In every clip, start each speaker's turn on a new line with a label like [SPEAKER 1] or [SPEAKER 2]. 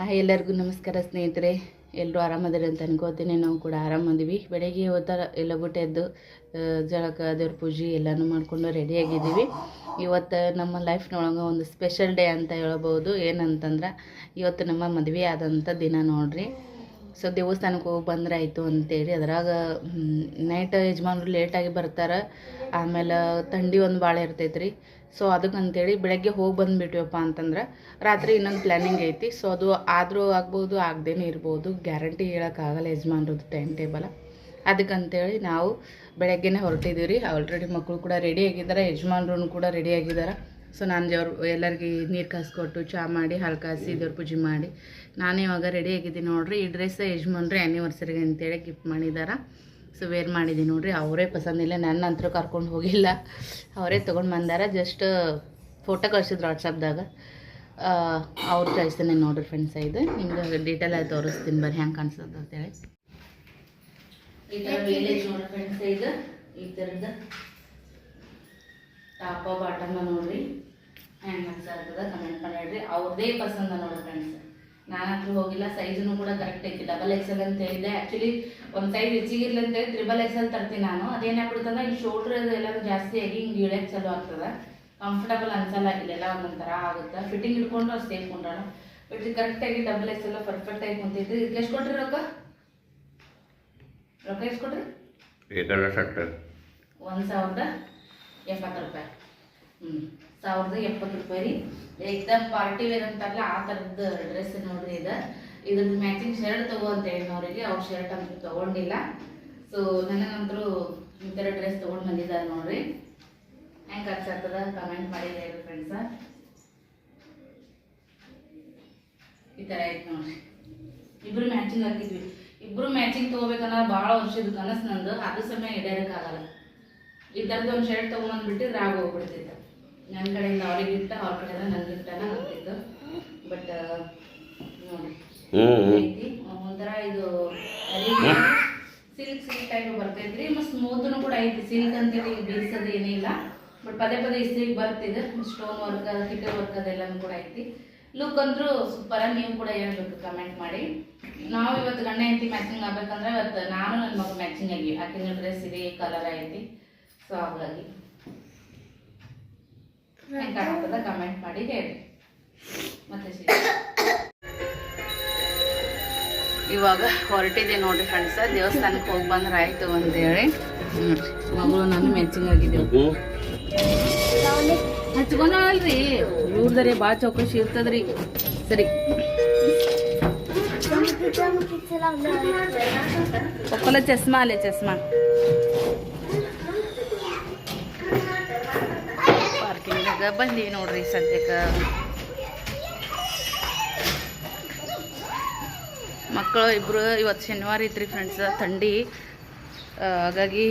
[SPEAKER 1] Hi ಎಲ್ಲರಿಗೂ ನಮಸ್ಕಾರ ಸ್ನೇಹಿತರೆ ಎಲ್ಲರೂ ಆರಾಮದಿರಿ ಅಂತ ಅನ್ಕೋತೀನಿ. ನಾವು ಕೂಡ ಆರಾಮದೀವಿ. ಬೆಳಗ್ಗೆ ಹೋದ ಎಲ್ಲ ಬಿಟ್ಟು ಎದ್ದು ಜಳಕ ದೇವ್ರ ಪೂಜೆ ಎಲ್ಲನೂ ಮಾಡಿಕೊಂಡು ರೆಡಿಯಾಗಿದ್ದೀವಿ ಇವತ್ತು ನಮ್ಮ ಲೈಫ್ನೊಳಗೆ ಒಂದು ಸ್ಪೆಷಲ್ ಡೇ ಅಂತ ಹೇಳ್ಬೋದು. ಏನಂತಂದ್ರೆ, ಇವತ್ತು ನಮ್ಮ ಮದುವೆ ಆದಂಥ ದಿನ ನೋಡ್ರಿ. ಸೊ ದೇವಸ್ಥಾನಕ್ಕೆ ಹೋಗಿ ಬಂದ್ರೆ ಆಯಿತು ಅಂತೇಳಿ. ಅದ್ರಾಗ ನೈಟ್ ಯಜಮಾನ್ರು ಲೇಟಾಗಿ ಬರ್ತಾರೆ. ಆಮೇಲೆ ಥಂಡಿ ಒಂದು ಭಾಳ ಇರ್ತೈತೆ ಸೊ ಅದಕ್ಕಂತೇಳಿ ಬೆಳಗ್ಗೆ ಹೋಗಿ ಬಂದುಬಿಟ್ಟಿವಪ್ಪ ಅಂತಂದ್ರೆ ರಾತ್ರಿ ಇನ್ನೊಂದು ಪ್ಲ್ಯಾನಿಂಗ್ ಐತಿ. ಸೊ ಅದು ಆದರೂ ಆಗ್ಬೋದು, ಆಗದೇನೆ ಇರ್ಬೋದು. ಗ್ಯಾರಂಟಿ ಹೇಳೋಕ್ಕಾಗಲ್ಲ ಯಜಮಾನ್ರದ್ದು ಟೈಮ್ ಟೇಬಲ ಅದಕ್ಕಂತೇಳಿ ನಾವು ಬೆಳಗ್ಗೆನೇ ಹೊರಟಿದ್ದೀವಿ ರೀ ಆಲ್ರೆಡಿ ಮಕ್ಕಳು ಕೂಡ ರೆಡಿ ಆಗಿದ್ದಾರೆ ಯಜಮಾನ್ರೂ ಕೂಡ ರೆಡಿ ಆಗಿದ್ದಾರೆ ಸೊ ನಾನು ದೇವ್ರ ಎಲ್ಲರಿಗೆ ನೀರು ಕಾಸ್ಕೊಟ್ಟು ಚಹಾ ಮಾಡಿ, ಹಾಲು ಕಾಸಿ ದೇವ್ರ ಪೂಜೆ ಮಾಡಿ. ನಾನು ಇವಾಗ ರೆಡಿ ಆಗಿದ್ದೀನಿ ನೋಡ್ರಿ. ಈ ಡ್ರೆಸ್ ಯಜಮಾನ್ರಿ ಆ್ಯನಿವರ್ಸರಿಗೆ ಅಂತೇಳಿ ಗಿಫ್ಟ್ ಮಾಡಿದ್ದಾರೆ ಸೊ ವೇರ್ ಮಾಡಿದ್ದೀನಿ ನೋಡ್ರಿ. ಅವರೇ ಪಸಂದಿಲ್ಲ ನನ್ನ ನಂತರ ಕರ್ಕೊಂಡು ಹೋಗಿಲ್ಲ. ಅವರೇ ತೊಗೊಂಡು ಬಂದಾರ. ಜಸ್ಟ್ ಫೋಟೋ ಕಳ್ಸಿದ್ರು ವಾಟ್ಸಪ್ದಾಗ ಅವ್ರು ಕಳಿಸ್ತೀನಿ ನೋಡ್ರಿ ಫ್ರೆಂಡ್ಸ್ ಇದು ನಿಮ್ಗೆ ಡೀಟೇಲ್ ಆಗಿ ತೋರಿಸ್ತೀನಿ ಬರ್ರಿ, ಹೆಂಗೆ ಕಾಣಿಸ್ತದೆ ಅಂತ ಹೇಳಿ. ಫ್ರೆಂಡ್ಸ್ ಇದು ಈ ಥರದ ಟಾಪ ಬಾಟಮ ನೋಡ್ರಿ. ಹೆಂಗೆ ಅನ್ಸಾಗ್ತದ ಕಮೆಂಟ್ ಮಾಡಿ ಅವ್ರದೇ ಪಸಂದ ನೋಡ್ರಿ ಫ್ರೆಂಡ್ಸ್ ನಾನಂತೂ ಹೋಗಿಲ್ಲ ಸೈಜನ್ನು ಕೂಡ ಕರೆಕ್ಟ್ ಐತಿ. ಡಬಲ್ ಎಕ್ಸೆಲ್ ಅಂತ ಹೇಳಿದೆ ಆ್ಯಕ್ಚುಲಿ ಒಂದು ಸೈಜ್ ಹೆಚ್ಚಿಗಿರ್ಲಿ ಅಂತೇಳಿ ತ್ರಿಬಲ್ ಎಕ್ಸೆಲ್ ತರ್ತೀನಿ ನಾನು. ಅದೇನಾಗ್ಬಿಡುತ್ತಂದ್ರೆ ಈ ಶೋಲ್ಡ್ರ್ ಎಲ್ಲರೂ ಜಾಸ್ತಿ ಆಗಿ ಹಿಂಗೆ ಇಳಿಯಕ್ಕೆ ಚಲೋ ಆಗ್ತದೆ. ಕಂಫರ್ಟಬಲ್ ಅನ್ಸಲ್ಲ ಇಲ್ಲೆಲ್ಲ ಒಂದೊಂಥರ ಆಗುತ್ತೆ. ಫಿಟ್ಟಿಂಗ್ ಹಿಡ್ಕೊಂಡು ಅಷ್ಟು ಸೇಫ್ ಕೊಂಡಾಣ ಬಟ್ ಕರೆಕ್ಟಾಗಿ ಡಬಲ್ ಪರ್ಫೆಕ್ಟ್ ಆಗಿ ಕುಂತೈತಿ. ಇದಕ್ಕೆ ಎಷ್ಟು ಕೊಟ್ರಿ ರೊಕ್ಕ? ರೊಕ್ಕ ಎಷ್ಟು
[SPEAKER 2] ಕೊಡ್ರಿ
[SPEAKER 1] ಒಂದು ಸಾವಿರದ ಎಪ್ಪತ್ತು ರೂಪಾಯಿ. ಹ್ಞೂ ಸಾವಿರದ ಎಪ್ಪತ್ತು ರೂಪಾಯಿ ರೀ. ಏಕ್ದಮ್ ಪಾರ್ಟಿ ವೇರ್ ಅಂತಾರಲ್ಲ, ಆ ಥರದ್ದು ಡ್ರೆಸ್ ನೋಡ್ರಿ ಇದು. ಇದ್ರದ್ದು ಮ್ಯಾಚಿಂಗ್ ಶರ್ಟ್ ತಗೋ ಅಂತ ಹೇಳಿ ಅವರಿಗೆ ಅವ್ರ ಶರ್ಟ್ ಅಂತ ತೊಗೊಂಡಿಲ್ಲ. ಸೊ ನನಗಂತರೂ ಈ ಥರ ಡ್ರೆಸ್ ತೊಗೊಂಡು ಬಂದಿದ್ದಾರೆ ನೋಡ್ರಿ. ಹೆಂಗೆ ಖರ್ಚಾಗ್ತದ ಕಮೆಂಟ್ ಮಾಡಿ ಹೇಳಿ ಫ್ರೆಂಡ್ಸ ಈ ಥರ ಐತೆ ನೋಡ್ರಿ. ಇಬ್ರು ಮ್ಯಾಚಿಂಗ್ ಹಾಕಿದ್ವಿ. ಇಬ್ರು ಮ್ಯಾಚಿಂಗ್ ತೊಗೋಬೇಕನ್ನೋ ಭಾಳ ವರ್ಷದ ಕನಸು ನಂದು. ಅದು ಸಮಯ ಈಡೇರಕ್ಕಾಗಲ್ಲ ಈ ಥರದ್ದು ಒಂದು ಶರ್ಟ್ ತೊಗೊಂಬಂದ್ಬಿಟ್ಟಿದ್ರೆ ಆಗ ಹೋಗ್ಬಿಡ್ತಿತ್ತು ನನ್ನ ಕಡೆಯಿಂದ ಅವ್ರಿಗೆ ಗಿಫ್ಟ ಅವ್ರ ಕಡೆಯಿಂದ ನನ್ನ ಗಿಫ್ಟನ ಆಗ್ತಿತ್ತು ಬಟ್ ನೋಡಿ. ಒಂಥರ ಇದು ಸಿಲ್ಕ್ ಸಿಲ್ಕ್ ಟೈಪ್ ಬರ್ತೈತ್ರಿ ಮತ್ತು ಸ್ಮೂತ್ನು ಕೂಡ ಐತಿ. ಸಿಲ್ಕ್ ಅಂತೇಳಿ ಬೀಸೋದು ಏನಿಲ್ಲ ಬಟ್ ಪದೇ ಪದೇ ಇಸ್ತ್ರಿಗೆ ಬರ್ತಿದೆ. ಸ್ಟೋನ್ ವರ್ಕ್ ಕಿಟ್ಟ ವರ್ಕ್ ಅದೆಲ್ಲನೂ ಕೂಡ ಐತಿ. ಲುಕ್ ಅಂದ್ರೂ ಸೂಪರ ನೀವು ಕೂಡ ಹೇಳ್ಬೇಕು ಕಮೆಂಟ್ ಮಾಡಿ. ನಾವು ಇವತ್ತು ಗಂಡ ಐತಿ ಮ್ಯಾಚಿಂಗ್ ಆಗ್ಬೇಕಂದ್ರೆ ಇವತ್ತು ನಾನು ನನ್ನ ಮಗ ಮ್ಯಾಚಿಂಗ್ ಆಗಿ. ಆಕಿನ ಡ್ರೆಸ್ ಇದೆ ಕಲರ್ ಐತಿ. ಸೊ ಹಾಗಾಗಿ. ಹೆಂಗೆ ಕಮೆಂಟ್ ಮಾಡಿ ಹೇಳಿ. ಮತ್ತೆ. ಇವಾಗ ಹೊರಟಿದೆ ನೋಡಿ ಫ್ರೆಂಡ್ಸ್ ದೇವಸ್ಥಾನಕ್ಕೆ ಹೋಗಿ ಬಂದ್ರೆ ಆಯ್ತು ಅಂತೇಳಿ. ಹೇಳಿ ಮಗಳು ನಾನು ಮೆಚ್ಚಿಂಗ್ ಆಗಿದ್ದೇವೆ ಹಚ್ಕೊಂಡಲ್ರಿ ಇವ್ರದರೆ ಭಾಳ ಚೌಕಶಿ ಇರ್ತದ್ರಿ ಸರಿ. ಒಕ್ಕಲ ಚಸ್ಮಾ ಅಲ್ಲೇ ಚಸ್ಮಾ. ಪಾರ್ಕಿಂಗ್ದಾಗ ಬಂದೀವಿ ನೋಡ್ರಿ ಸದ್ಯಕ್ಕೆ. ಮಕ್ಕಳು ಇಬ್ರು ಇವತ್ತು ಶನಿವಾರ ಐತ್ರಿ ಫ್ರೆಂಡ್ಸ್ ಥಂಡಿ. ಹಾಗಾಗಿ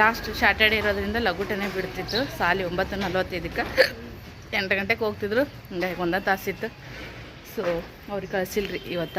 [SPEAKER 1] ಲಾಸ್ಟ್ ಸ್ಯಾಟರ್ಡೆ ಇರೋದ್ರಿಂದ ಲಘುಟನೆ ಬಿಡ್ತಿತ್ತು. ಸಾಲಿ ಒಂಬತ್ತು ನಲ್ವತ್ತೈದಕ್ಕೆ. ಎಂಟು ಗಂಟೆಗೆ ಹೋಗ್ತಿದ್ರು. ಹಂಗಾಗಿ ಒಂದ ತಾಸಿತ್ತು. ಸೊ ಅವ್ರಿಗೆ ಕಳಿಸಿಲ್ರಿ ಇವತ್ತ.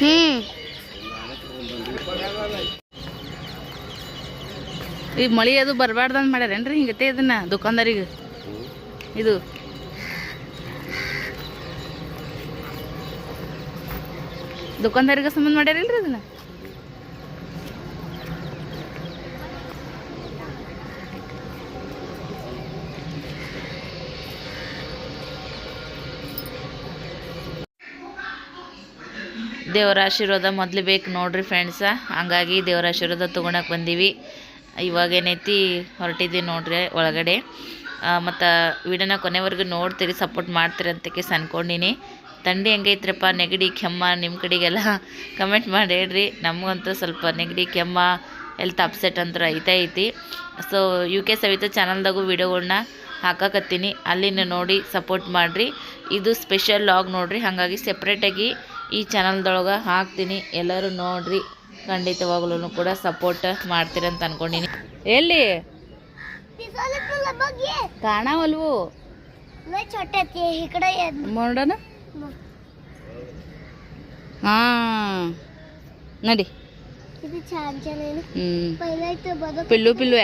[SPEAKER 1] ಹ್ಮ್. ಈ ಮಳಿ ಅದು ಬರಬಾರ್ದಂತ ಮಾಡ್ಯಾರೇನ್ರಿ ಹಿಂಗತೆ ಇದನ್ನ ದುಕಾನ್ದಾರಿಗೆ? ಇದು. ದುಕಾನ್ದಾರಿಗೆ ಸಂಬಂಧ ಮಾಡ್ಯಾರಿಲ್ರಿ ಅದನ್ನ ದೇವರ ಆಶೀರ್ವಾದ ಮೊದಲು ಬೇಕು ನೋಡ್ರಿ ಫ್ರೆಂಡ್ಸ ಹಂಗಾಗಿ ದೇವರ ಆಶೀರ್ವಾದ ತೊಗೊಳಕ್ಕೆ ಬಂದೀವಿ. ಇವಾಗ ಏನೈತಿ ಹೊರಟಿದ್ದೀವಿ ನೋಡ್ರಿ ಒಳಗಡೆ. ಮತ್ತು ವಿಡಿಯೋನ ಕೊನೆವರೆಗೂ ನೋಡ್ತೀರಿ ಸಪೋರ್ಟ್ ಮಾಡ್ತೀರಿ ಅಂತಕ್ಕೆ ಅನ್ಕೊಂಡಿನಿ. ಥಂಡಿ ಹೆಂಗೈತ್ರಪ್ಪ, ನೆಗಡಿ, ಕೆಮ್ಮ ನಿಮ್ಮ ಕಡೆಗೆಲ್ಲ ಕಮೆಂಟ್ ಮಾಡಿ ಹೇಳ್ರಿ. ನಮಗಂತೂ ಸ್ವಲ್ಪ ನೆಗಡಿ, ಕೆಮ್ಮ
[SPEAKER 3] ಎಲ್ತ್ ಅಪ್ಸೆಟ್ ಅಂತ ಐತೆ ಐತಿ. ಸೊ ಯು ಕೆ ಸವಿತಾ ಚಾನಲ್ದಾಗೂ ವೀಡಿಯೋಗಳನ್ನ ಹಾಕಕತ್ತೀನಿ. ಅಲ್ಲಿನ ನೋಡಿ ಸಪೋರ್ಟ್ ಮಾಡಿರಿ. ಇದು ಸ್ಪೆಷಲ್ ಲಾಗ್ ನೋಡಿರಿ. ಹಾಗಾಗಿ ಸೆಪ್ರೇಟಾಗಿ ಈ ಚಾನಲ್ದೊಳಗೆ ಹಾಕ್ತೀನಿ. ಎಲ್ಲರೂ ನೋಡಿರಿ. ಖಂಡಿತವಾಗ್ಲೂ ಕೂಡ ಸಪೋರ್ಟ್ ಮಾಡ್ತೀರಂತ ಅನ್ಕೊಂಡಿನಿ. ಎಲ್ಲಿ? ಕಾಣವಲ್ವು. ನೋಡೋಣ ಹಾ. ನಡಿ. ಪಿಲ್ಲು ಪಿಲ್ಲು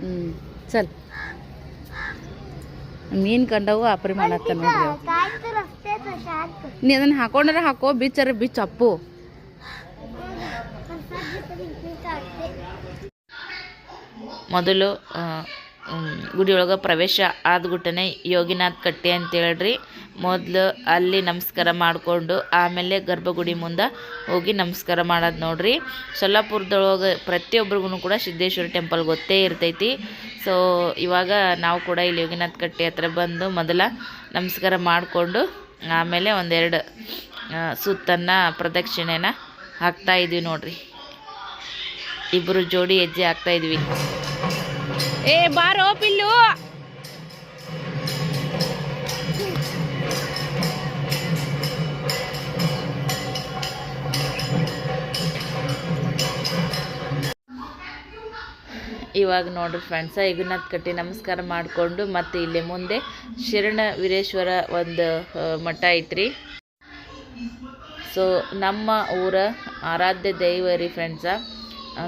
[SPEAKER 3] ಹ್ಮ್. ಚಲ್ ಮೀನು ಕಂಡವು ಅಪ್ರಿ ಮಾಡತ್ತ ನೋಡ್ರಿ ನೀ ಅದನ್ನ ಹಾಕೊಂಡ್ರೆ ಹಾಕೋ ಬಿಚ್ಚರ ಬಿಚ್ ಅಪ್ಪು ಮೊದಲು ಗುಡಿಯೊಳಗೆ ಪ್ರವೇಶ ಆದ್ಗುಟ್ಟನೆ ಯೋಗಿನಾಥ್ ಕಟ್ಟೆ ಅಂತೇಳ್ರಿ. ಮೊದಲು ಅಲ್ಲಿ ನಮಸ್ಕಾರ ಮಾಡಿಕೊಂಡು ಆಮೇಲೆ ಗರ್ಭಗುಡಿ ಮುಂದೆ ಹೋಗಿ ನಮಸ್ಕಾರ ಮಾಡೋದು ನೋಡ್ರಿ. ಸೊಲ್ಲಾಪುರದೊಳಗೆ ಪ್ರತಿಯೊಬ್ಬರಿಗೂ ಕೂಡ ಸಿದ್ದೇಶ್ವರ ಟೆಂಪಲ್ ಗೊತ್ತೇ ಇರ್ತೈತಿ. ಸೊ ಇವಾಗ ನಾವು ಕೂಡ ಇಲ್ಲಿ ಯೋಗಿನಾಥ್ ಕಟ್ಟೆ ಹತ್ರ ಬಂದು ಮೊದಲ ನಮಸ್ಕಾರ ಮಾಡಿಕೊಂಡು ಆಮೇಲೆ ಒಂದೆರಡು ಸುತ್ತನ್ನು ಪ್ರದಕ್ಷಿಣೆನ ಹಾಕ್ತಾ ನೋಡ್ರಿ. ಇಬ್ಬರು ಜೋಡಿ ಹೆಜ್ಜೆ ಹಾಕ್ತಾ ಇದ್ವಿ. ಏ, ಬಾರೋ ಪಿಲ್ಲು. ಇವಾಗ ನೋಡ್ರಿ ಫ್ರೆಂಡ್ಸ ಈಗನಾಥ್ ಕಟ್ಟಿ ನಮಸ್ಕಾರ ಮಾಡಿಕೊಂಡು ಮತ್ತು ಇಲ್ಲಿ ಮುಂದೆ ಶರಣ ವೀರೇಶ್ವರ ಒಂದು ಮಠ ಐತ್ರಿ. ಸೊ ನಮ್ಮ ಊರ ಆರಾಧ್ಯ ದೈವ ರೀ ಫ್ರೆಂಡ್ಸ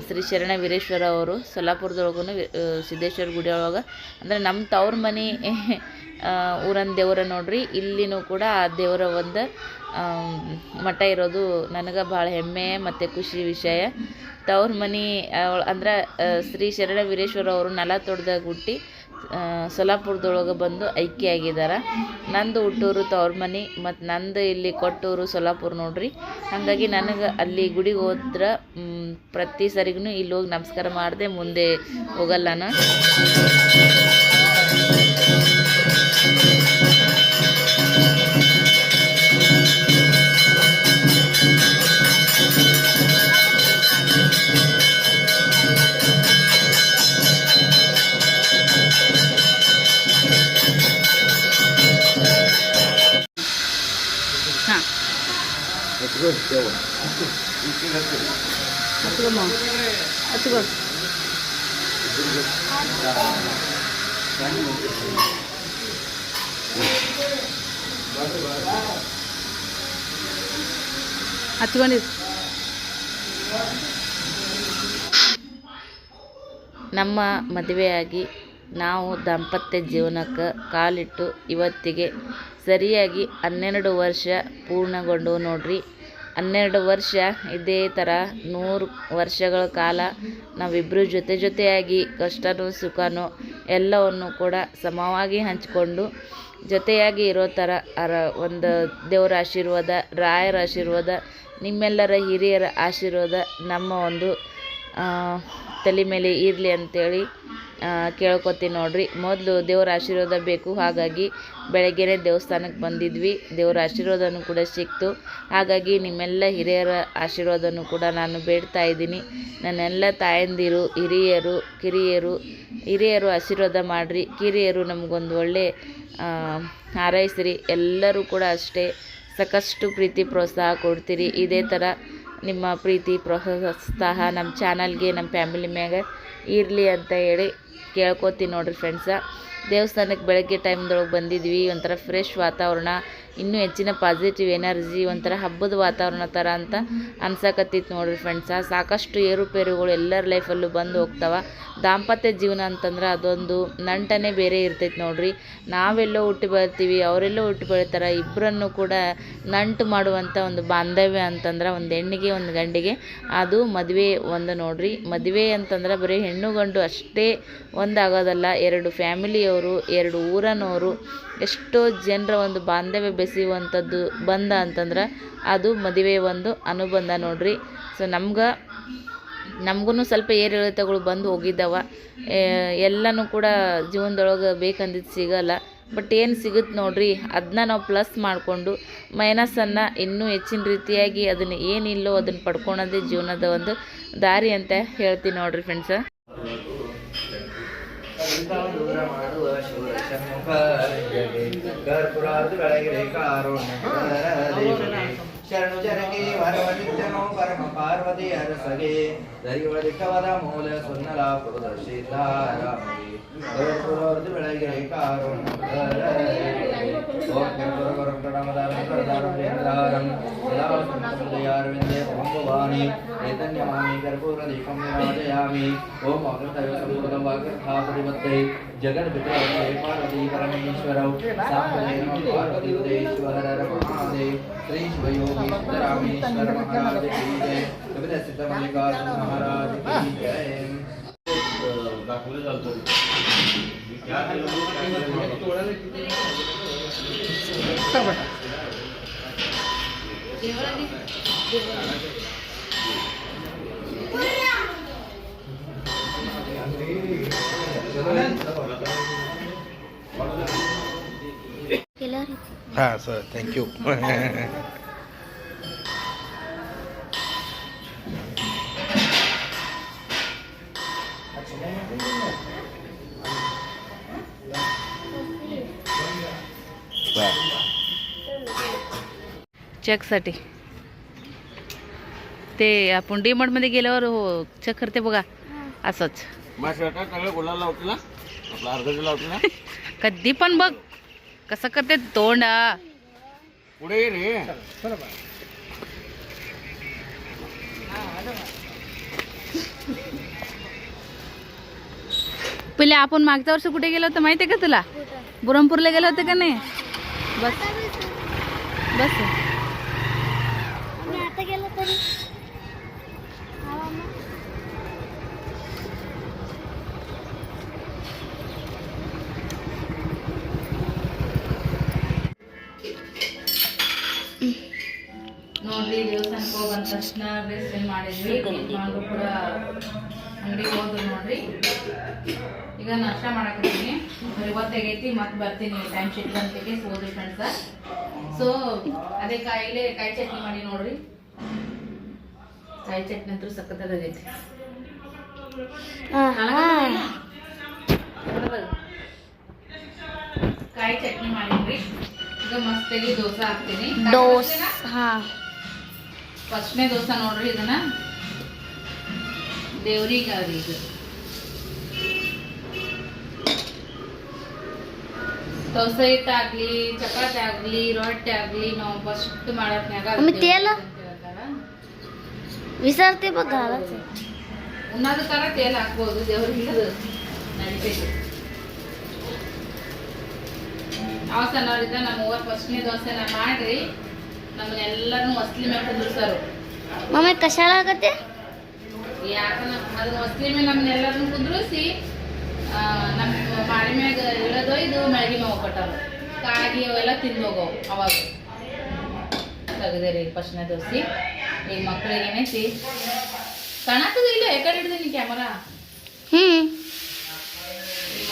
[SPEAKER 3] ಶ್ರೀ ಶರಣ ವೀರೇಶ್ವರ ಅವರು ಸೊಲ್ಲಾಪುರದೊಳಗೂ ಸಿದ್ದೇಶ್ವರ ಗುಡಿ ಒಳಗೆ. ಅಂದರೆ ನಮ್ಮ ತವ್ರ ಮನೆ ಊರನ ದೇವರ ನೋಡ್ರಿ. ಇಲ್ಲಿನೂ ಕೂಡ ಆ ದೇವರ ಒಂದು ಮಠ ಇರೋದು ನನಗೆ ಭಾಳ ಹೆಮ್ಮೆ ಮತ್ತು ಖುಷಿ ವಿಷಯ. ತವ್ರ ಮನೆ ಅಂದ್ರೆ ಶ್ರೀ ಶರಣ ವೀರೇಶ್ವರ ಅವರು ನೆಲ ತೊಡ್ದಾಗ ಹುಟ್ಟಿ ಸೊಲ್ಲಾಪುರದೊಳಗೆ ಬಂದು ಐಕ್ಯ ಆಗಿದಾರ ನಂದು ಹುಟ್ಟೂರು ತವ್ರ ಮನೆ ಮತ್ತು ನಂದು ಇಲ್ಲಿ ಕೊಟ್ಟೂರು ಸೊಲ್ಲಾಪುರ ನೋಡ್ರಿ. ಹಾಗಾಗಿ ನನಗೆ ಅಲ್ಲಿ ಗುಡಿಗೆ ಹೋದ್ರೆ ಪ್ರತಿ ಸರಿಗೂ ಇಲ್ಲಿ ಹೋಗಿ ನಮಸ್ಕಾರ ಮಾಡಿದೆ, ಮುಂದೆ ಹೋಗಲ್ಲ ನಾನು. ನಮ್ಮ ಮದುವೆಯಾಗಿ ನಾವು ದಾಂಪತ್ಯ ಜೀವನಕ್ಕೆ ಕಾಲಿಟ್ಟು ಇವತ್ತಿಗೆ ಸರಿಯಾಗಿ ಹನ್ನೆರಡು ವರ್ಷ ಪೂರ್ಣಗೊಂಡು ನೋಡ್ರಿ. ಹನ್ನೆರಡು ವರ್ಷ, ಇದೇ ಥರ ನೂರು ವರ್ಷಗಳ ಕಾಲ ನಾವಿಬ್ಬರೂ ಜೊತೆ ಜೊತೆಯಾಗಿ ಕಷ್ಟನೂ ಸುಖನೂ ಎಲ್ಲವನ್ನು ಕೂಡ ಸಮವಾಗಿ ಹಂಚಿಕೊಂಡು ಜೊತೆಯಾಗಿ ಇರೋ ಥರ ಅರ ಒಂದು ದೇವರ ಆಶೀರ್ವಾದ, ರಾಯರ ಆಶೀರ್ವಾದ, ನಿಮ್ಮೆಲ್ಲರ ಹಿರಿಯರ ಆಶೀರ್ವಾದ, ನಮ್ಮ ಒಂದು ತಲೆ ಮೇಲೆ ಇರಲಿ ಅಂತೇಳಿ ಕೇಳ್ಕೊತೀನಿ ನೋಡಿರಿ. ಮೊದಲು ದೇವರ ಆಶೀರ್ವಾದ ಬೇಕು, ಹಾಗಾಗಿ ಬೆಳಗ್ಗೆನೇ ದೇವಸ್ಥಾನಕ್ಕೆ ಬಂದಿದ್ವಿ. ದೇವರ ಆಶೀರ್ವಾದನೂ ಕೂಡ ಸಿಕ್ತು. ಹಾಗಾಗಿ ನಿಮ್ಮೆಲ್ಲ ಹಿರಿಯರ ಆಶೀರ್ವಾದನೂ ಕೂಡ ನಾನು ಬೇಡ್ತಾ ಇದ್ದೀನಿ. ನನ್ನೆಲ್ಲ ತಾಯಂದಿರು, ಹಿರಿಯರು, ಕಿರಿಯರು, ಹಿರಿಯರು ಆಶೀರ್ವಾದ ಮಾಡಿರಿ. ಕಿರಿಯರು ನಮಗೊಂದು ಒಳ್ಳೆ ಹಾರೈಸಿರಿ. ಎಲ್ಲರೂ ಕೂಡ ಅಷ್ಟೇ, ಸಾಕಷ್ಟು ಪ್ರೀತಿ ಪ್ರೋತ್ಸಾಹ ಕೊಡ್ತೀರಿ. ಇದೇ ಥರ ನಿಮ್ಮ ಪ್ರೀತಿ ಪ್ರೋತ್ಸಾಹ ನಮ್ಮ ಚಾನಲ್ಗೆ, ನಮ್ಮ ಫ್ಯಾಮಿಲಿ ಮ್ಯಾಗ ಇರಲಿ ಅಂತ ಹೇಳಿ ಕೇಳ್ಕೊತೀನಿ ನೋಡಿರಿ ಫ್ರೆಂಡ್ಸ ದೇವಸ್ಥಾನಕ್ಕೆ ಬೆಳಗ್ಗೆ ಟೈಮ್ದೊಳಗೆ ಬಂದಿದ್ವಿ, ಒಂಥರ ಫ್ರೆಶ್ ವಾತಾವರಣ. ಇನ್ನೂ ಹೆಚ್ಚಿನ ಪಾಸಿಟಿವ್ ಎನರ್ಜಿ ಒಂಥರ ಹಬ್ಬದ ವಾತಾವರಣ ಥರ ಅಂತ ಅನ್ಸಕತ್ತಿತ್ತು ನೋಡ್ರಿ ಫ್ರೆಂಡ್ಸ ಸಾಕಷ್ಟು ಏರುಪೇರುಗಳು ಎಲ್ಲರ ಲೈಫಲ್ಲೂ ಬಂದು ಹೋಗ್ತಾವೆ. ದಾಂಪತ್ಯ ಜೀವನ ಅಂತಂದ್ರೆ ಅದೊಂದು ನಂಟನೇ ಬೇರೆ ಇರ್ತೈತೆ ನೋಡ್ರಿ. ನಾವೆಲ್ಲೋ ಹುಟ್ಟಿ ಬರ್ತೀವಿ ಅವರೆಲ್ಲೋ ಹುಟ್ಟಿ ಬೆಳಿತಾರೆ ಇಬ್ಬರನ್ನು ಕೂಡ ನಂಟು ಮಾಡುವಂಥ ಒಂದು ಬಾಂಧವ್ಯ ಅಂತಂದ್ರೆ ಒಂದು ಹೆಣ್ಣಿಗೆ, ಒಂದು ಗಂಡಿಗೆ. ಅದು ಮದುವೆ ಒಂದು ನೋಡ್ರಿ. ಮದುವೆ ಅಂತಂದ್ರೆ ಬರೀ ಹೆಣ್ಣು ಗಂಡು ಅಷ್ಟೇ ಒಂದಾಗೋದಲ್ಲ. ಎರಡು ಫ್ಯಾಮಿಲಿಯವರು ಎರಡು ಊರನವರು. ಎಷ್ಟೋ ಜನರ ಒಂದು ಬಾಂಧವ್ಯ ಬೆಸೆಯುವಂಥದ್ದು ಬಂದ ಅಂತಂದ್ರೆ ಅದು ಮದುವೆ ಒಂದು ಅನುಬಂಧ ನೋಡ್ರಿ. ಸೊ ನಮ್ಗೆ ನಮಗೂ ಸ್ವಲ್ಪ ಏರಿಳಿತಗಳು ಬಂದು ಹೋಗಿದ್ದಾವ. ಎಲ್ಲನೂ ಕೂಡ ಜೀವನದೊಳಗೆ ಬೇಕಂದಿದ್ದು ಸಿಗಲ್ಲ.
[SPEAKER 1] ಬಟ್ ಏನು ಸಿಗುತ್ತೆ ನೋಡ್ರಿ ಅದನ್ನ ನಾವು ಪ್ಲಸ್ ಮಾಡಿಕೊಂಡು ಮೈನಸನ್ನು ಇನ್ನೂ ಹೆಚ್ಚಿನ ರೀತಿಯಾಗಿ ಅದನ್ನು ಏನಿಲ್ಲೋ ಅದನ್ನು ಪಡ್ಕೊಳೋದೇ ಜೀವನದ ಒಂದು ದಾರಿ ಅಂತ ಹೇಳ್ತೀನಿ ನೋಡ್ರಿ ಫ್ರೆಂಡ್ಸ
[SPEAKER 4] ಶರಣು ಜನಗೆ ವರವನಿತ್ಯನೋ ಪರಮ ಪಾರ್ವತಿ ಅರಸಗೆ ದೈವದಿಕ್ಕವದ ಮೂಲ ಸುನ್ನಲಾಪುರದ ಸೀತಾರಾಮಗೆ ಕರ್ಪುರಾರ್ಧ ಬೆಳಗಿರೆ ಕಾರುಣ್ಯ भवानी चैतन्यमामि कर्पूरदीपं निराजयामि ॐ अमृतयोसम्पूर्णं वाग्रथापरिवत्ते जगद्भितरणे पार्वतीपरमेश्वरौ साम्बेनं पार्वतीदेश्वर रघुनाथे श्रीशिवयोगी सिद्धरामेश्वर महाराज महाराज की जय
[SPEAKER 5] ಹಾಂ ಸರ್ ಥ್ಯಾಂಕ್ ಯು
[SPEAKER 1] चेकसाठी. ते आपण डी मध्ये गेल्यावर हो चेक करते बघा. असंच. कधी पण बघ. कसं करते तोंड.
[SPEAKER 2] पुढे
[SPEAKER 1] पहिले आपण मागच्या वर्षी कुठे गेलो होतो माहितीये का तुला? बुरमपूरला गेलो होतो का नाही? बस. बस. ನೋಡ್ರಿ ದೇವಸ್ಥಾನಕ್ಕೆ ಹೋಗಿ ಬಂದ ತಕ್ಷಣ ಡ್ರೆಸ್ ಚೇಂಜ್ ಮಾಡಿದ್ವಿ. ಮಾಡಿದ್ರು ಕೂಡ ಅಂಗಡಿಗೆ ಹೋದ್ರು ನೋಡ್ರಿ. ಈಗ ನಾಷ್ಟ ಮಾಡಕತ್ತೀನಿ ಇವತ್ತಾಗೈತಿ ಮತ್ತೆ ಬರ್ತೀನಿ ಟೈಮ್ ಶೀಟ್ ಬಂತಿಗೆ ಹೋದ್ರಿ ಫ್ರೆಂಡ್ಸ ಸೊ ಅದೇ ಕಾಯಿಲೆ ಕಾಯಿ ಚಟ್ನಿ ಮಾಡಿ ನೋಡ್ರಿ. ಕಾಯಿ ಚಟ್ನಿ ಅಂತೂ ಸಖತ್ತಾಗೈತಿ. ಕಾಯಿ ಚಟ್ನಿ ಮಾಡಿದ್ರಿ ಈಗ ಮಸ್ತಾಗಿ ದೋಸೆ ಹಾಕ್ತೀನಿ
[SPEAKER 6] ದೋಸೆ ಹಾ
[SPEAKER 1] ಫಸ್ಟ್ನೇ ದೋಸೆ ನೋಡ್ರಿ ಇದನ್ನ ದೇವ್ರಿಗೆ ಅವ್ರಿ ಇದು ದೋಸೆ ಹಿಟ್ಟಾಗ್ಲಿ ಚಪಾತಿ ಆಗ್ಲಿ ರೊಟ್ಟಿ ಆಗ್ಲಿ ನಾವು ಫಸ್ಟ್
[SPEAKER 6] ಮಾಡೋದ್ನಾಗ ವಿಸರ್ತಿ ಬಗ್ಗೆ
[SPEAKER 1] ಉನ್ನದಕ್ಕಾರ ತೇಲ್ ಹಾಕ್ಬೋದು ದೇವ್ರಿಗೆ ನಡಿತೈತಿ ಅವಸನವ್ರಿಂದ ನಮ್ಮ ಊರ ಫಸ್ಟ್ನೇ ದೋಸೆನ ಮಾಡ್ರಿ. ನಮ್ಮನ್ನೆಲ್ಲರನ್ನು ಹೊಸ್ಲಿ ಮೇಲೆ ಸರ್
[SPEAKER 6] ಮಮ್ಮಿ ಕಷಾಯ ಆಗತ್ತೆ?
[SPEAKER 1] ಯಾಕಂದ್ರೆ ಅದು ಹೊಸ್ಲಿ ಮೇಲೆ ನಮ್ಮನ್ನೆಲ್ಲರನ್ನು ನಮ್ಮ ಮಾಡಿ ಮ್ಯಾಗ ಇಳದೋ ಇದು ಮಳಗಿ ಮೇವು ಕೊಟ್ಟರು ಕಾಗಿ ಅವೆಲ್ಲ ತಿಂದು ಹೋಗೋವು ಅವಾಗ. ತೆಗೆದೇರಿ ಫಸ್ಟ್ನೇ ದೋಸೆ. ಈಗ ಮಕ್ಕಳಿಗೆ ಏನೈತಿ ಕಾಣತ್ತದ ಇಲ್ಲ ಯಾಕಡೆ ಹಿಡ್ದು ನೀ ಕ್ಯಾಮರಾ
[SPEAKER 6] ಹ್ಞೂ
[SPEAKER 1] ಈ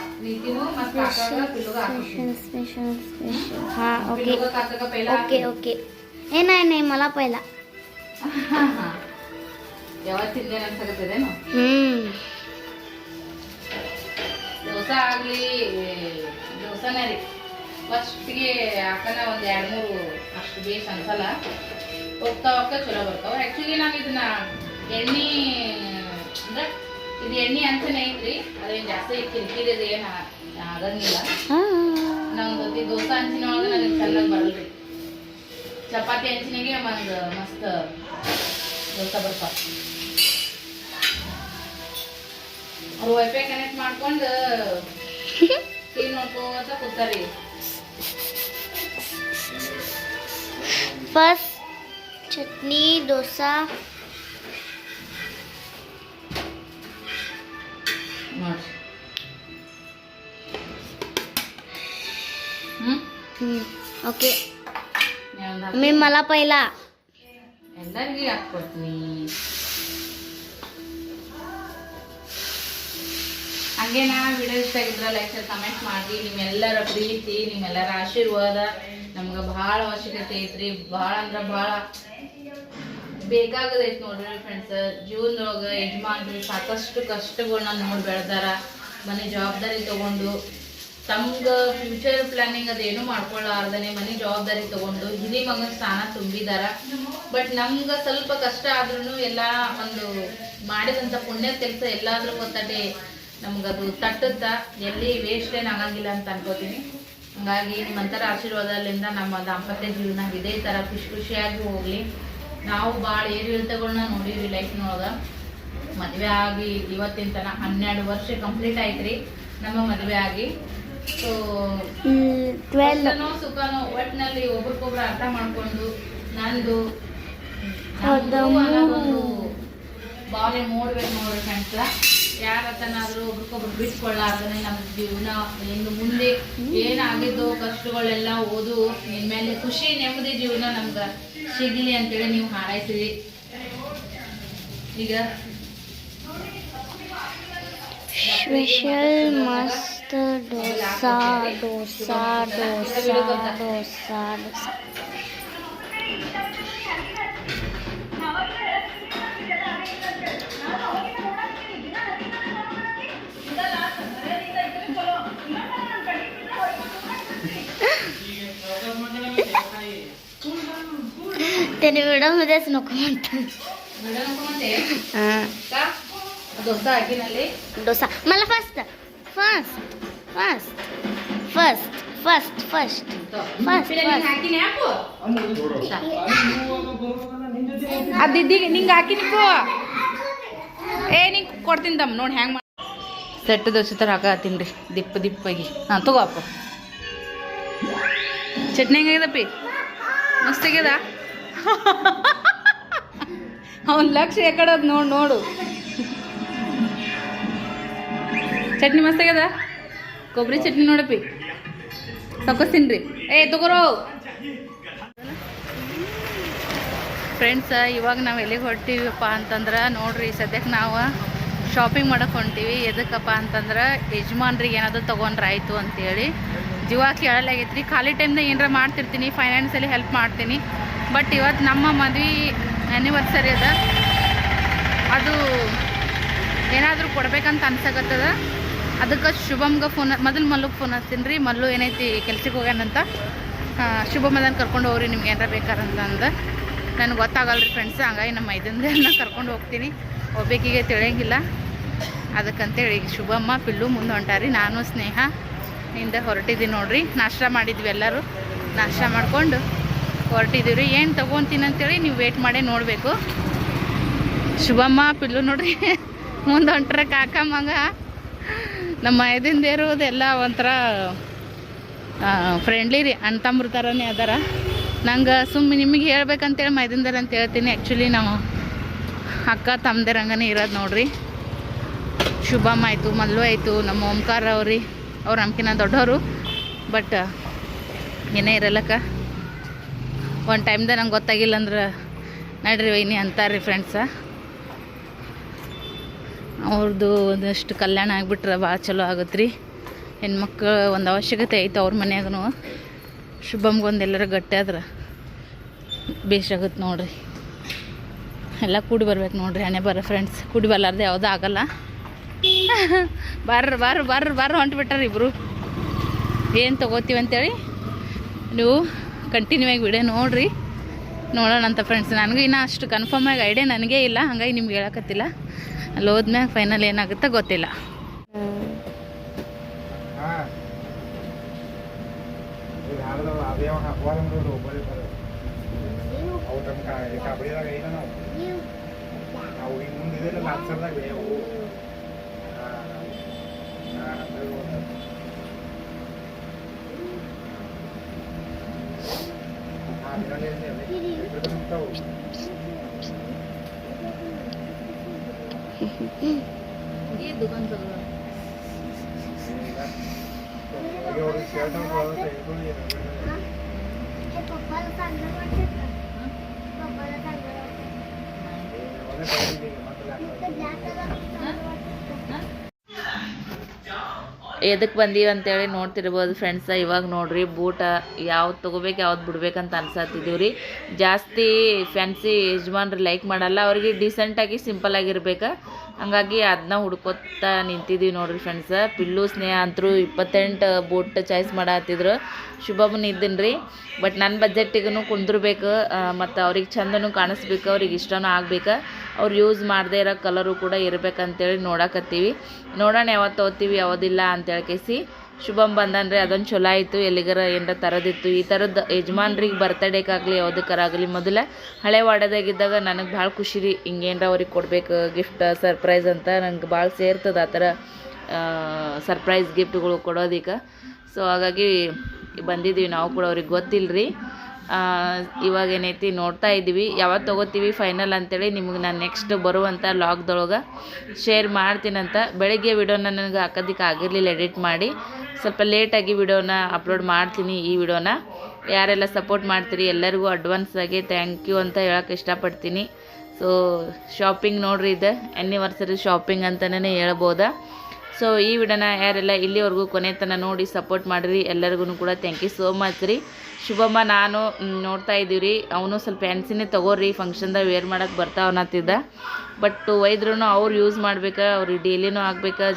[SPEAKER 1] ಪ್ರೀತಿನೂ ಮಸ್ತ್ ಹಾಕಾಗ ಪಿಲ್ಲುಗ ಹಾಕ್ತೀನಿ
[SPEAKER 6] स्पेशल स्पेशल स्पेशल हा ओके
[SPEAKER 1] ಪಿಲ್ಲುಗ ಹಾಕಾಗ ಪೈಲ
[SPEAKER 6] ओके ओके हे नाही नाही मला पहिला
[SPEAKER 1] ಯಾವತ್ತು ತಿಂದೇನೆ ಅನ್ಸಕತ್ತದೇನು
[SPEAKER 6] हम्म
[SPEAKER 1] ದೋಸೆ ಆಗಲಿ ದೋಸೆನೇ ರೀ ಫಸ್ಟ್ಗೆ ಹಾಕನ ಒಂದು ಎರಡು ಮೂರು ಅಷ್ಟು ಬೇಸ್ ಅನ್ಸಲ್ಲ ಹೋಗ್ತಾ ಹೋಗ್ತಾ ಚಲೋ ಬರ್ತಾವ ಆ್ಯಕ್ಚುಲಿ ನಾನು ಇದನ್ನ ಎಣ್ಣೆ ಅಂದ್ರೆ ಇದು ಎಣ್ಣೆ ಅಂತಾನೆ ಐತ್ರಿ ಅದೇನು ಜಾಸ್ತಿ ಕಿರಿಕಿರಿ ಅದು ಏನು ಆಗಂಗಿಲ್ಲ. ನಂಗೆ ಈ ದೋಸೆ ಹಂಚಿನ ನನಗೆ ಚೆನ್ನಾಗಿ ಬರಲ್ರಿ. ಚಪಾತಿ ಹಂಚಿನಾಗೆ ಒಂದು ಮಸ್ತ್ ದೋಸೆ ಬರ್ತಾವ. ಅವ್ರು ವೈಫೈ ಕನೆಕ್ಟ್ ಮಾಡ್ಕೊಂಡು ಟಿವಿ ನೋಡ್ಕೋತ ಕೂತಾರಿ.
[SPEAKER 6] ಫಸ್ಟ್ ಚಟ್ನಿ ದೋಸಾ.
[SPEAKER 1] ನೋಡ್ರಿ ಹ್ಞೂ
[SPEAKER 6] ओके मी मला पहिला
[SPEAKER 1] ಎಲ್ಲರಿಗೂ ಹಾಕ್ಕೊಡ್ತೀನಿ ಹಂಗೆ ನಾ ವಿಡಿಯೋ ಇಷ್ಟ ಆಗಿದ್ರೆ ಲೈಕ್ ಕಮೆಂಟ್ ಮಾಡಿ ನಿಮ್ಮೆಲ್ಲರ ಪ್ರೀತಿ ನಿಮ್ಮೆಲ್ಲರ ಆಶೀರ್ವಾದ ನಮ್ಗೆ ಭಾಳ ಅವಶ್ಯಕತೆ ಐತ್ರಿ ಭಾಳ ಅಂದ್ರೆ ಭಾಳ ಬೇಕಾಗದೈತಿ ನೋಡ್ರಿ ಫ್ರೆಂಡ್ಸ್ ಜೀವನದೊಳಗೆ ಯಜಮಾನ್ರಿ ಸಾಕಷ್ಟು ಕಷ್ಟಗಳನ್ನ ನೋಡಿ ಬೆಳೆದಾರ. ಮನೆ ಜವಾಬ್ದಾರಿ ತಗೊಂಡು, ತಮ್ಗೆ ಫ್ಯೂಚರ್ ಪ್ಲಾನಿಂಗ್ ಅದೇನು ಮಾಡ್ಕೊಳ್ಳಾರ್ದನೆ ಮನೆ ಜವಾಬ್ದಾರಿ ತಗೊಂಡು ಹಿರಿ ಮಗನ ಸ್ಥಾನ ತುಂಬಿದಾರ. ಬಟ್ ನಮ್ಗೆ ಸ್ವಲ್ಪ ಕಷ್ಟ ಆದ್ರೂ ಎಲ್ಲ ಒಂದು ಮಾಡಿದಂಥ ಪುಣ್ಯ ಕೆಲಸ ಎಲ್ಲಾದ್ರೂ ಗೊತ್ತಟೆ ನಮ್ಗದು ತಟ್ಟುತ್ತ, ಎಲ್ಲಿ ವೇಸ್ಟ್ ಏನು ಆಗಂಗಿಲ್ಲ ಅಂತ ಅನ್ಕೋತೀನಿ. ಹಂಗಾಗಿ ನಿಮ್ಮಂತರ ಆಶೀರ್ವಾದದಿಂದ ನಮ್ಮ ದಾಂಪತ್ಯ ಜೀವನ ಇದೇ ಥರ ಖುಷಿ ಖುಷಿಯಾಗಿ ಹೋಗಲಿ. ನಾವು ಭಾಳ ಏರಿಳಿತಗಳನ್ನ ನೋಡೀವಿ ಲೈಫ್ನೊಳಗೆ ಮದುವೆ ಆಗಿ ಇವತ್ತಿನ ತನಕ ಹನ್ನೆರಡು ವರ್ಷ ಕಂಪ್ಲೀಟ್ ಆಯ್ತ್ರಿ ನಮ್ಮ ಮದುವೆ ಆಗಿ. ಸೊ ಸುಖನೋ ಒಟ್ಟಿನಲ್ಲಿ ಒಬ್ರಿಗೊಬ್ರು ಅರ್ಥ ಮಾಡ್ಕೊಂಡು ನಂದು ಅನ್ನೋದೊಂದು. ಭಾವನೆ ಮೂಡ್ಬೇಕು ನೋಡ್ರಿ ಫ್ರೆಂಡ್ಸ್ ಯಾರ ಒಬ್ರಿಗೊಬ್ರು ಬಿಟ್ಕೊಳ್ಳಾರ್ದನೆ ನಮ್ಮ ಜೀವನ. ಇನ್ನು ಮುಂದೆ ಏನಾಗಿದ್ದು ಕಷ್ಟಗಳೆಲ್ಲ ಓದು ಇನ್ಮೇಲೆ ಖುಷಿ, ನೆಮ್ಮದಿ ಜೀವನ ನಮ್ಗೆ ಸಿಗ್ಲಿ ಅಂತೇಳಿ ನೀವು ಹಾರೈಸಿರಿ. ಈಗ
[SPEAKER 6] ಸ್ಪೆಷಲ್ ಮಸ್ತ್ ಡೋಸಾ ಡೋಸಾ ಡೋಸಾ ಡೋಸಾ ಡೋಸಾ. त्याने व्हिडिओमध्येच नको म्हणतो
[SPEAKER 1] ವಿಡಿಯೋ ನೋಡ್ಕೊಂಬಂದೆ?
[SPEAKER 6] हां
[SPEAKER 1] ಅಕ್ಕ, ದೋಸೆ ಹಾಕಿನಲ್ಲಿ
[SPEAKER 6] डोसा मला first first first first first first first, first.
[SPEAKER 1] ಹಾಕಿನಿ ಹಾಕು ಅದು ದಿದ್ದಿಗೆ ನಿಂಗೆ ಹಾಕಿನಿಪ್ಪು ಏ ನಿಂಗೆ ಕೊಡ್ತೀನಿ ತಮ್ಮ ನೋಡಿ ಹ್ಯಾಂಗೆ ಮಾಡಿ ಸೆಟ್ ದೋಸೆ ಥರ ಹಾಕತ್ತೀನಿ ರೀ ದಿಪ್ಪ ದಿಪ್ಪಾಗಿ ಹಾಂ ತಗೋ ಅಪ್ಪ ಚಟ್ನಿ ಹೆಂಗಾಗ್ಯದಪ್ಪಿ ಮಸ್ತ್ ಆಗ್ಯದ ಅವನ ಲಕ್ಷ ಯಾಕಡೆ ನೋಡ್, ನೋಡು. ಚಟ್ನಿ ಮಸ್ತಾಗ್ಯದ ಕೊಬ್ಬರಿ ಚಟ್ನಿ ನೋಡಪ್ಪಿ. ರೀ. ಏ, ತಗೋರೋ. ಫ್ರೆಂಡ್ಸ್ ಇವಾಗ ನಾವು ಎಲ್ಲಿಗೆ ಹೊರ್ತೀವಪ್ಪ ಅಂತಂದ್ರೆ ನೋಡ್ರಿ ಸದ್ಯಕ್ಕೆ ನಾವು ಶಾಪಿಂಗ್ ಮಾಡಕ್ಕೆ ಹೊಂಟೀವಿ. ಎದಕ್ಕಪ್ಪ ಅಂತಂದ್ರೆ ಯಜಮಾನ್ರಿಗೆ ಏನಾದರೂ ತೊಗೊಂಡ್ರೆ ಆಯಿತು ಅಂತೇಳಿ. ಜೀವ ಕೇಳಲಾಗೈತ್ರಿ ಖಾಲಿ ಟೈಮ್ದಾಗ ಏನಾರ ಮಾಡ್ತಿರ್ತೀನಿ ಫೈನಾನ್ಸಲ್ಲಿ ಹೆಲ್ಪ್ ಮಾಡ್ತೀನಿ. ಬಟ್ ಇವತ್ತು ನಮ್ಮ ಮದ್ವೆ ಆ್ಯನಿವರ್ಸರಿ ಅದ. ಅದು ಏನಾದರೂ ಕೊಡ್ಬೇಕಂತ ಅನ್ಸಕತ್ತದ. ಅದಕ್ಕೆ ಶುಭಮ್ಗೆ ಫೋನ್ ಮೊದಲು ಮಲ್ಲುಗೆ ಫೋನ್ ಹಚ್ತೀನಿ ರೀ ಮಲ್ಲು ಏನೈತಿ ಕೆಲ್ಸಕ್ಕೆ ಹೋಗ್ಯಾನಂತ. ಶುಭಮ್ ಅದನ್ನು ಕರ್ಕೊಂಡು ಹೋಗ್ರಿ ನಿಮ್ಗೆ ಏನಾರ ಬೇಕಾರಂತ ಅಂದ. ನನಗೆ ಗೊತ್ತಾಗಲ್ಲ ರೀ ಫ್ರೆಂಡ್ಸ್ ಹಂಗಾಗಿ ನಮ್ಮ ಮೈದಂದ್ರನ್ನ ಕರ್ಕೊಂಡು ಹೋಗ್ತೀನಿ. ಒಬ್ಬೇಕಿಗೆ ತಿಳಿಯಂಗಿಲ್ಲ. ಅದಕ್ಕಂತೇಳಿ ಶುಭಮ್ಮ, ಪಿಲ್ಲು ಮುಂದೆ ಹೊಂಟಾರಿ. ನಾನು ಸ್ನೇಹ. ನಿಂದ ಹೊರಟಿದ್ದೀವಿ ನೋಡ್ರಿ. ನಾಷ್ಟ ಮಾಡಿದ್ವಿ ಎಲ್ಲರೂ. ನಾಷ್ಟ ಮಾಡಿಕೊಂಡು ಹೊರಟಿದ್ದೀವಿ ರೀ ಏನು ತೊಗೊತೀನಿ ಅಂತೇಳಿ ನೀವು ವೇಟ್ ಮಾಡೇ ನೋಡಬೇಕು. ಶುಭಮ್ಮ, ಪಿಲ್ಲು ನೋಡ್ರಿ. ಮುಂದೆ ಹೊಂಟ್ರೆ ಕಾಕ ಮಗ ನಮ್ಮ ಇರುವುದು ಎಲ್ಲ ಒಂಥರ ಫ್ರೆಂಡ್ಲಿ ರೀ. ಅಣ್ಣ ತಮ್ಮ ಥರನೇ ಅದಾರ. ನಂಗೆ ಸುಮ್ಮನೆ ನಿಮಗೆ ಹೇಳ್ಬೇಕಂತೇಳಿ ಮೈದಿಂದರ ಅಂತ ಹೇಳ್ತೀನಿ. ಆ್ಯಕ್ಚುಲಿ ನಾವು ಅಕ್ಕ ತಮ್ಮದಿರಂಗನೇ ಇರೋದು ನೋಡ್ರಿ. ಶುಭಮ್ ಆಯಿತು, ಮಲ್ಲು ಆಯಿತು, ನಮ್ಮ ಓಂಕಾರ ಅವ್ರಿ. ಅವ್ರು ನಮ್ಕಿನ್ನ ದೊಡ್ಡವರು ಬಟ್ ಏನೇ ಇರಲ್ಲಕ್ಕ ಒಂದು ಟೈಮ್ದಾಗ ನಂಗೆ ಗೊತ್ತಾಗಿಲ್ಲ ಅಂದ್ರೆ ನಡ್ರಿ ವೈನಿ ಅಂತಾರೆ ರೀ ಫ್ರೆಂಡ್ಸ ಅವ್ರದ್ದು ಒಂದಷ್ಟು ಕಲ್ಯಾಣ ಆಗಿಬಿಟ್ರೆ, ಭಾಳ ಚಲೋ ಆಗುತ್ತೆ ರೀ ಹೆಣ್ಮಕ್ಳು ಒಂದು ಅವಶ್ಯಕತೆ ಐತೆ ಅವ್ರ ಮನೆಯಾಗೂ ಶುಭಮ್ಗೊಂದು ಎಲ್ಲರ ಗಟ್ಟಿ ಆದ್ರೆ ಬೇಸಾಗುತ್ತೆ ನೋಡ್ರಿ. ಎಲ್ಲ ಕೂಡಿ ಬರ್ಬೇಕು ನೋಡ್ರಿ ಹಣೆ ಬರ ಫ್ರೆಂಡ್ಸ್ ಕೂಡಿ ಬರ್ಲಾರ್ದೆ ಯಾವುದೂ ಆಗಲ್ಲ. ಬರ್ರ ಬರ್ರ ಬರ್ರ ಬರ್ರ ಹೊಂಟ್ಬಿಟ್ಟಾರ ಇಬ್ಬರು ಏನು ತೊಗೋತೀವಿ ಅಂತೇಳಿ? ನೀವು ಕಂಟಿನ್ಯೂ ಆಗಿ ವಿಡಿಯೋ ನೋಡ್ರಿ. ನೋಡೋಣ ಅಂತ ಫ್ರೆಂಡ್ಸ್ ನನಗೂ ಇನ್ನೂ ಅಷ್ಟು ಕನ್ಫರ್ಮ್ ಆಗಿ ಐಡಿಯಾ ನನಗೇ ಇಲ್ಲ, ಹಾಗಾಗಿ ನಿಮ್ಗೆ ಹೇಳಕತ್ತಿಲ್ಲ. ಅಲ್ಲಿ ಹೋದ್ಮ್ಯಾಗ ಫೈನಲ್ ಏನಾಗುತ್ತೆ ಗೊತ್ತಿಲ್ಲ
[SPEAKER 2] ಇದು ಹಾಡ್ದವ ಅದೇ ಅವನ ಅಕ್ವಾರ ನೋಡು ಬರೀ ಬರೀ ಅವು ತಮ್ಮ ಕಬಡ್ಡಿದಾಗ ಏನ ನಾವು ನಾವು ಹಿಂಗೆ ಮುಂದೆ ಇದೆಲ್ಲ
[SPEAKER 3] ಎದಕ್ಕೆ ಬಂದೀವಿ ಅಂತೇಳಿ ನೋಡ್ತಿರ್ಬೋದು ಫ್ರೆಂಡ್ಸ ಇವಾಗ ನೋಡ್ರಿ ಬೂಟ ಯಾವ್ದು ತೊಗೋಬೇಕು, ಯಾವ್ದು ಬಿಡ್ಬೇಕಂತ ಅನ್ಸತ್ತಿದ್ದೀವಿ ರೀ ಜಾಸ್ತಿ ಫ್ಯಾನ್ಸಿ ಯಜಮಾನ್ರು ಲೈಕ್ ಮಾಡಲ್ಲ, ಅವ್ರಿಗೆ ಡಿಸೆಂಟಾಗಿ ಸಿಂಪಲ್ ಆಗಿರ್ಬೇಕು. ಹಂಗಾಗಿ ಅದನ್ನ ಹುಡ್ಕೋತಾ ನಿಂತಿದ್ದೀವಿ ನೋಡ್ರಿ ಫ್ರೆಂಡ್ಸ ಪಿಲ್ಲು, ಸ್ನೇಹ ಅಂತರೂ ಇಪ್ಪತ್ತೆಂಟು ಬೂಟ್ ಚಾಯ್ಸ್ ಮಾಡತ್ತಿದ್ರು ಶುಭಮನ್ ಇದ್ದೀನಿ ರೀ ಬಟ್ ನನ್ನ ಬಜೆಟ್ಟಿಗೂ ಕುಂದಿರ್ಬೇಕು ಮತ್ತು ಅವ್ರಿಗೆ ಚಂದನು ಕಾಣಿಸ್ಬೇಕು, ಅವ್ರಿಗೆ ಇಷ್ಟನೂ ಆಗ್ಬೇಕು. ಅವ್ರು ಯೂಸ್ ಮಾಡದೇ ಇರೋ ಕಲರು ಕೂಡ ಇರ್ಬೇಕಂತೇಳಿ ನೋಡಕತ್ತೀವಿ. ನೋಡೋಣ ಯಾವತ್ತು ತೊಗೋತೀವಿ, ಯಾವುದಿಲ್ಲ ಅಂತೇಳಿ ಕೇಸಿ. ಶುಭಮ್ ಬಂದನ್ರಿ ಅದೊಂದು ಚಲೋ ಆಯಿತು. ಎಲ್ಲಿಗಾರ ಏನರ ತರೋದಿತ್ತು. ಈ ಥರದ್ದು ಯಜಮಾನ್ರಿಗೆ ಬರ್ತಡೇಕಾಗಲಿ ಯಾವುದಕ್ಕಾರಾಗಲಿ ಮೊದಲ ಹಳೆ ವಾಡದಾಗಿದ್ದಾಗ ನನಗೆ ಭಾಳ ಖುಷಿ ರೀ. ಹಿಂಗೇನ್ರ ಅವ್ರಿಗೆ ಕೊಡಬೇಕು ಗಿಫ್ಟ್, ಸರ್ಪ್ರೈಸ್ ಅಂತ ನಂಗೆ ಭಾಳ ಸೇರ್ತದೆ ಆ ಥರ ಸರ್ಪ್ರೈಸ್ ಗಿಫ್ಟ್ಗಳು ಕೊಡೋದಕ್ಕೆ ಸೊ ಹಾಗಾಗಿ ಬಂದಿದ್ದೀವಿ ನಾವು ಕೂಡ. ಅವ್ರಿಗೆ ಗೊತ್ತಿಲ್ಲ ರೀ ಇವಾಗ ಏನೈತಿ, ನೋಡ್ತಾ ಇದ್ದೀವಿ. ಯಾವತ್ತು ತೊಗೋತೀವಿ ಫೈನಲ್ ಅಂತೇಳಿ ನಿಮಗೆ ನಾನು ನೆಕ್ಸ್ಟ್ ಬರುವಂಥ ಲಾಗ್ದೊಳಗೆ ಶೇರ್ ಮಾಡ್ತೀನಂತ. ಬೆಳಗ್ಗೆ ವಿಡಿಯೋನ ನನಗೆ ಹಾಕೋದಕ್ಕೆ ಆಗಿರಲಿಲ್ಲ ಎಡಿಟ್ ಮಾಡಿ. ಸ್ವಲ್ಪ ಲೇಟಾಗಿ ವಿಡಿಯೋನ ಅಪ್ಲೋಡ್ ಮಾಡ್ತೀನಿ ಈ ವಿಡಿಯೋನ. ಯಾರೆಲ್ಲ ಸಪೋರ್ಟ್ ಮಾಡ್ತೀರಿ ಎಲ್ಲರಿಗೂ ಅಡ್ವಾನ್ಸ್ ಆಗಿ ಥ್ಯಾಂಕ್ ಯು ಅಂತ ಹೇಳೋಕೆ ಇಷ್ಟಪಡ್ತೀನಿ. ಸೊ ಶಾಪಿಂಗ್ ನೋಡ್ರಿ ಇದು. ಆ್ಯನಿವರ್ಸರಿ ಶಾಪಿಂಗ್ ಅಂತಲೇ ಹೇಳ್ಬೋದಾ. ಸೊ ಈ ವಿಡಿಯೋನ ಯಾರೆಲ್ಲ ಇಲ್ಲಿವರೆಗೂ ಕೊನೆ ತನಕ ನೋಡಿ ಸಪೋರ್ಟ್ ಮಾಡಿರಿ ಎಲ್ಲರಿಗೂ ಕೂಡ ಥ್ಯಾಂಕ್ ಯು ಸೋ ಮಚ್ ರೀ. ಶುಭಮ್ಮ, ನಾನು ನೋಡ್ತಾ ಇದ್ದೀವಿ ರೀ ಅವನು ಸ್ವಲ್ಪ ಫ್ಯಾನ್ಸಿನೇ ತೊಗೋರಿ ಫಂಕ್ಷನ್ದಾಗ ವೇರ್ ಮಾಡೋಕ್ಕೆ ಬರ್ತಾವ ಅನ್ನತ್ತಿದ್ದ ಬಟ್ ಒಯ್ದ್ರೂ ಅವ್ರು ಯೂಸ್ ಮಾಡ್ಬೇಕು, ಅವ್ರಿಗೆ ಡೈಲಿನೂ ಆಗ್ಬೇಕು.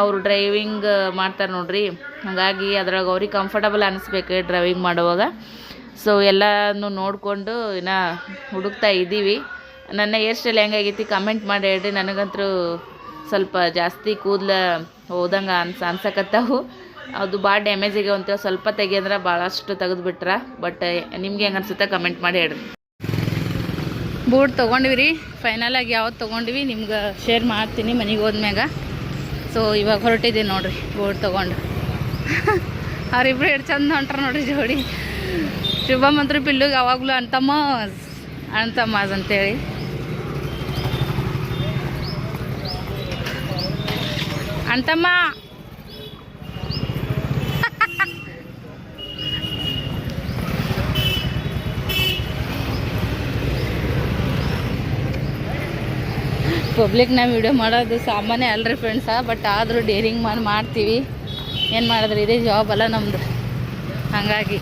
[SPEAKER 3] ಅವರು ಡ್ರೈವಿಂಗ್ ಮಾಡ್ತಾರೆ ನೋಡ್ರಿ. ಹಾಗಾಗಿ ಅದ್ರಾಗ ಅವ್ರಿಗೆ ಕಂಫರ್ಟಬಲ್ ಅನಿಸ್ಬೇಕು ಡ್ರೈವಿಂಗ್ ಮಾಡುವಾಗ. ಸೊ ಎಲ್ಲನೂ ನೋಡಿಕೊಂಡು ಇನ್ನು ಹುಡುಕ್ತಾ ಇದ್ದೀವಿ. ನನ್ನ ಹೇರ್ ಸ್ಟೈಲ್ ಹೆಂಗಾಗೈತಿ ಕಮೆಂಟ್ ಮಾಡಿ ಹೇಳ್ರಿ. ನನಗಂತೂ ಸ್ವಲ್ಪ ಜಾಸ್ತಿ ಕೂದಲ ಹೋದಂಗೆ ಅನ್ಸ, ಅನ್ಸಕತ್ತಾವು. ಅದು ಭಾಳ ಡ್ಯಾಮೇಜ್ ಆಗ್ಯಾವ ಅಂತೇಳಿ ಸ್ವಲ್ಪ ತೆಗಿಯಂದ್ರೆ ಭಾಳಷ್ಟು ತೆಗೆದುಬಿಟ್ರ. ಬಟ್ ನಿಮ್ಗೆ ಹೆಂಗೆ ಅನ್ಸುತ್ತೆ ಕಮೆಂಟ್ ಮಾಡಿ ಹೇಳ್ರಿ. ಬೂಟ್ ತೊಗೊಂಡ್ವಿ ರೀ ಫೈನಲ್ ಆಗಿ ಯಾವ್ದು ತೊಗೊಂಡ್ವಿ, ನಿಮ್ಗೆ ಶೇರ್ ಮಾಡ್ತೀನಿ ಮನೆಗೆ ಹೋದ್ಮ್ಯಾಗ. ಸೊ ಇವಾಗ ಹೊರಟಿದ್ದೀನಿ ನೋಡ್ರಿ ಬೂಟ್ ತೊಗೊಂಡು. ಅವರಿಬ್ರು ಎಷ್ಟು ಚಂದ ಹೊಂಟ್ರ ನೋಡ್ರಿ ಜೋಡಿ. ಶುಭಮ್ ಪಿಲ್ಲುಗೆ ಯಾವಾಗಲೂ ಅಂತಮ್ಮ ಅಂತಮ್ಮ ಅಂತೇಳಿ. ಅಂತಮ್ಮ. ನಾವು ವಿಡಿಯೋ ಮಾಡೋದು ಸಾಮಾನ್ಯ ಅಲ್ರಿ ಫ್ರೆಂಡ್ಸ ಬಟ್ ಆದರೂ ಡೇರಿಂಗ್ ಮಾಡಿ ಮಾಡ್ತೀವಿ. ಏನು ಮಾಡಿದ್ರೆ? ಇದೇ ಜಾಬ್ ಅಲ್ಲ ನಮ್ಮದು ಹಾಗಾಗಿ.